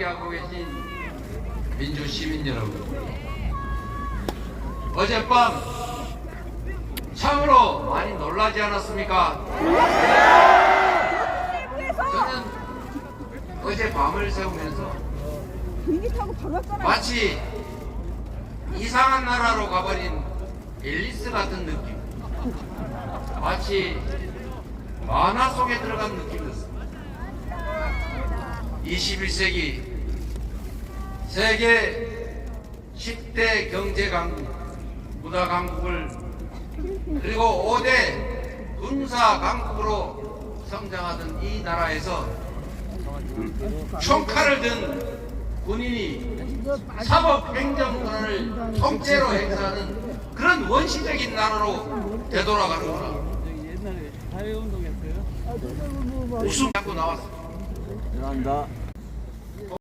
함께하고 계신 민주 시민 여러분. 어젯밤 참으로 많이 놀라지 않았습니까? 저는 어제 밤을 새우면서. 마치 이상한 나라로 가버린 앨리스 같은 느낌. 마치 만화 속에 들어간 느낌이었습니다. 21세기 세계 10대 경제 강국, 문화 강국을 그리고 5대 군사 강국으로 성장하던 이 나라에서 총칼을 든 군인이 사법 행정 권한을 통째로 행사하는 그런 원시적인 나라로 되돌아가는구나. 옛날에 사회운동했어요? 웃음 자꾸 나왔어. 죄송합니다.